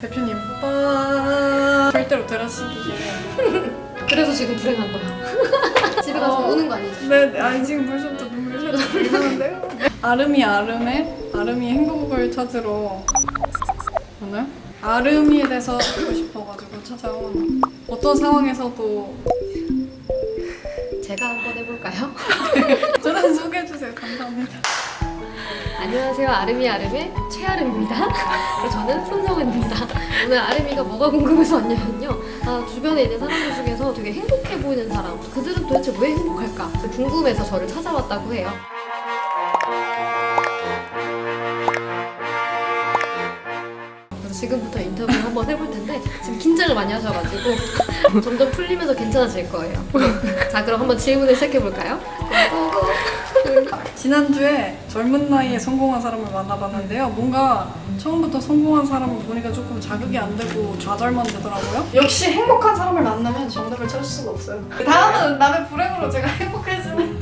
대표님 빠 절대로 데라시기 그래서 지금 불행한 거야. 집에 가서 어. 우는 거 아니지? 네 아니 지금 벌써부터 눈물이 살짝 나는데요 아름이 아름의 아름이 행복을 찾으러 오늘 아름이에 대해서 듣고 싶어가지고 찾아온 어떤 상황에서도 제가 한번 해볼까요? 저는 소개해주세요 감사합니다 안녕하세요. 아름이 아름의 최아름입니다. 저는 손성은입니다. 오늘 아름이가 뭐가 궁금해서 왔냐면요. 아, 주변에 있는 사람들 중에서 되게 행복해 보이는 사람, 그들은 도대체 왜 행복할까? 궁금해서 저를 찾아왔다고 해요. 지금부터 인터뷰를 한번 해볼 텐데 지금 긴장을 많이 하셔가지고 점점 풀리면서 괜찮아질 거예요. 자 그럼 한번 질문을 시작해 볼까요? 지난주에 젊은 나이에 성공한 사람을 만나봤는데요 뭔가 처음부터 성공한 사람을 보니까 조금 자극이 안 되고 좌절만 되더라고요 역시 행복한 사람을 만나면 정답을 찾을 수가 없어요 다음은 남의 불행으로 제가 행복해지는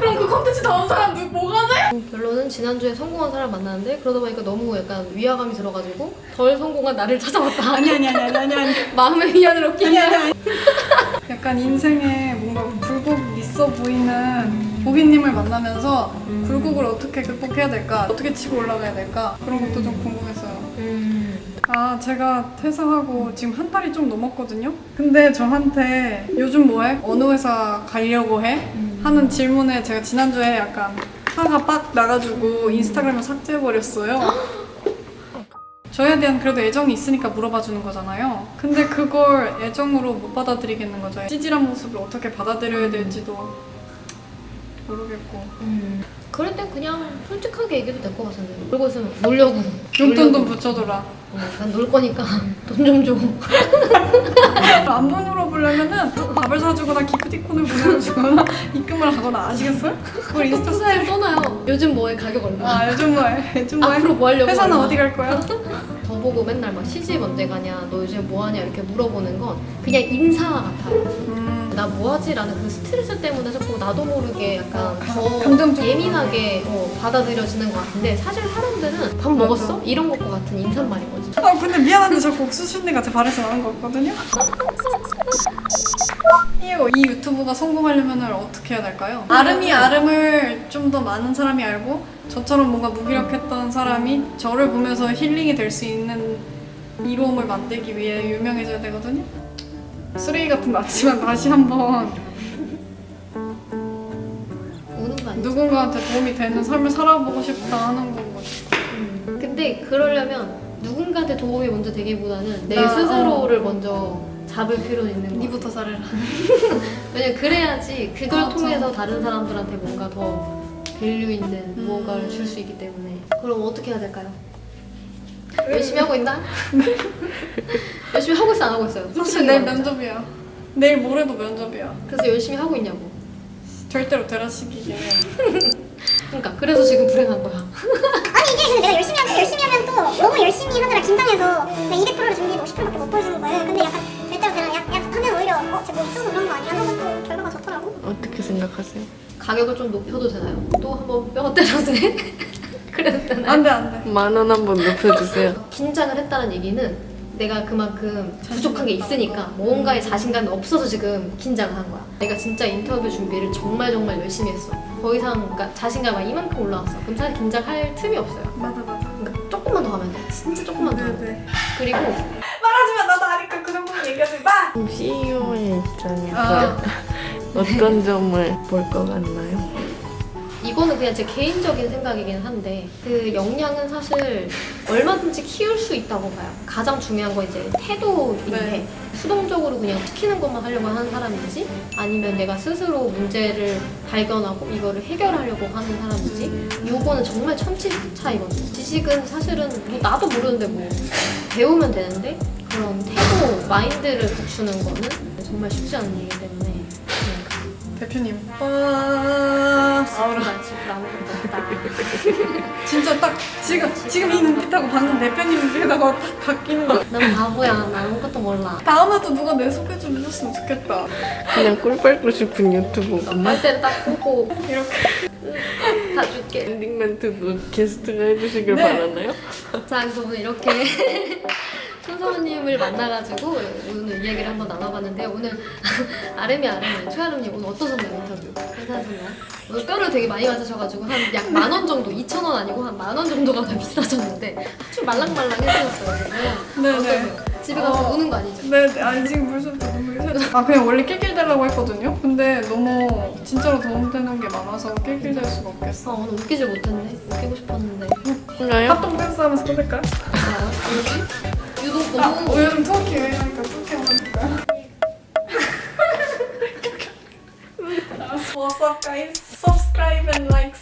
그럼 그 컨텐츠 다음 사람 누구 뭐가 돼? 결론은 지난주에 성공한 사람 만났는데 그러다 보니까 너무 약간 위화감이 들어가지고 덜 성공한 나를 찾아왔다. 아니 아니 아니 아니 아니 아니 마음의 위안을 얻기 위해. 약간 인생에 뭔가 있어 보이는 고객님을 만나면서 굴곡을 어떻게 극복해야 될까 어떻게 치고 올라가야 될까 그런 것도 좀 궁금했어요 음. 아 제가 퇴사하고 지금 한 달이 좀 넘었거든요 근데 저한테 요즘 뭐해? 어느 회사 가려고 해? 하는 질문에 제가 지난주에 약간 화가 빡 나가지고 인스타그램을 삭제해버렸어요 저에 대한 그래도 애정이 있으니까 물어봐 주는 거잖아요. 근데 그걸 애정으로 못 받아들이겠는 거죠. 찌질한 모습을 어떻게 받아들여야 될지도 모르겠고. 음. 그럴 땐 그냥 솔직하게 얘기해도 될 것 같은데. 그리고 있으면 놀려고. 용돈 좀 놀려고. 붙여줘라. 어, 난놀 거니까 돈 좀 줘. 안부 물어보려면은 밥을 사주거나 기프티콘을 보내주거나 입금을 하거나 아시겠어요? 그걸 인스타 인스타에 써놔요. 요즘 뭐에 가격 얼마? 아 요즘 뭐해? 요즘 뭐해? 앞으로 뭐 하려고? 회사는 얼마? 어디 갈 거야? 저보고 맨날 막 시집 언제 가냐, 너 요즘 뭐 하냐 이렇게 물어보는 건 그냥 인사 같아요. 음, 나 뭐하지라는 그 스트레스 때문에 나도 모르게 약간 더 감정적으로. 예민하게 어, 받아들여지는 것 같은데 사실 사람들은 밥 먹었어? 이런 것과 같은 인사말인 거지. 아 근데 미안한데 자꾸 옥수수님 같은 발에서 나는 거거든요. 이, 이 유튜브가 성공하려면 어떻게 해야 될까요? 아름이 아름을 좀 더 많은 사람이 알고 저처럼 뭔가 무기력했던 사람이 저를 보면서 힐링이 될 수 있는 이로움을 만들기 위해 유명해져야 되거든요. 쓰레기 같은 맞지만 다시 한번 누군가한테 도움이 되는 삶을 살아보고 싶다 하는 건 거지. 음. 근데 그러려면 누군가한테 도움이 먼저 되기보다는 내 나, 스스로를 먼저 잡을 필요는 있는 거. 니부터 잘해라. 왜냐면 그래야지 그걸 맞아. 통해서 다른 사람들한테 뭔가 더 밸류 있는 음. 무언가를 줄 수 있기 때문에. 그럼 어떻게 해야 될까요? 열심히 하고 있나? 열심히 하고 있어 안 하고 있어요? 사실 내일 면접이야. 내일 모레도 면접이야. 그래서 열심히 하고 있냐고. 절대로 데라시기게. 그러니까 그래서 지금 불행한 거야. 아니 이게 근데 내가 열심히 하면 열심히 하면 또 너무 열심히 하느라 긴장해서 내가 200%를 준비해도 50%밖에 못 보여주는 거예요. 근데 약간 절대로 그냥 약, 약 하면 오히려 어, 쟤뭐 있어서 그런 거 아니야? 하고 또 결과가 좋더라고. 어떻게 생각하세요? 가격을 좀 높여도 되나요? 또 한번 뼈 때려서 해? 그래도 되나요? 안 돼, 안 돼. 만 원 한 번 높여주세요. 긴장을 했다는 얘기는 내가 그만큼 부족한 게 있으니까 뭔가에 자신감이 없어서 지금 긴장을 한 거야. 내가 진짜 인터뷰 준비를 정말 정말 열심히 했어. 더 이상 그러니까 자신감이 이만큼 올라왔어. 그럼 사실 긴장할 틈이 없어요. 맞아, 맞아. 그러니까 조금만 더 하면 돼. 진짜 조금만 더 하면 돼. 네네. 그리고 말하지만 나도 아니까 그 정도는 얘기하지 마! CEO의 입장에서 아. 어떤 점을 볼 것 같나요? 이거는 그냥 제 개인적인 생각이긴 한데 그 역량은 사실 얼마든지 키울 수 있다고 봐요. 가장 중요한 건 이제 태도인데 네. 수동적으로 그냥 시키는 것만 하려고 하는 사람인지 아니면 내가 스스로 문제를 발견하고 이거를 해결하려고 하는 사람인지 요거는 정말 천지 차이거든요. 지식은 사실은 뭐 나도 모르는데 뭐 배우면 되는데 그런 태도, 마인드를 갖추는 거는 정말 쉽지 않은 그냥 대표님. 빠. 아우라 나 지금 아무것도 없다. 진짜 딱 지금, 지금 이 눈빛하고 방금 대표님 눈빛하고 딱 바뀌는 거. 난 바보야. 나 아무것도 몰라. 다음에도 누가 내 소개 좀 해줬으면 좋겠다. 그냥 꿀 빨고 싶은 유튜브구만. 빨대를 딱 꽂고 이렇게. 다 줄게. 엔딩 멘트도 게스트가 해주시길 네. 바라나요? 자, 그래서 오늘 이렇게 최아름님을 만나가지고 오늘 이야기를 한번 나눠봤는데 오늘 아름이 아름이 최아름님 오늘 어떠셨나요 인터뷰? 괜찮으셨나요? 오늘 뼈를 되게 많이 맞으셔가지고 한 약 만 원 정도 2천 원 아니고 한 만 원 정도가 더 비싸졌는데 아주 말랑말랑해지셨어요 지금 네네. 집에 가서 어. 우는 거 아니죠? 네, 네. 아니 지금 물좀 눈물이 새. 아 그냥 원래 낄낄대려고 했거든요. 근데 너무 진짜로 도움되는 게 많아서 낄낄댈 수가 아 없겠어. 오늘 웃기질 못했네 웃기고 싶었는데 뭔가요? 합동 댄스 하면서 끊을까요? 아, 여기? 유독 아, 너무 어, 요즘 터키 유행하니까 터키 한번 해볼까요? What's up guys? Subscribe and like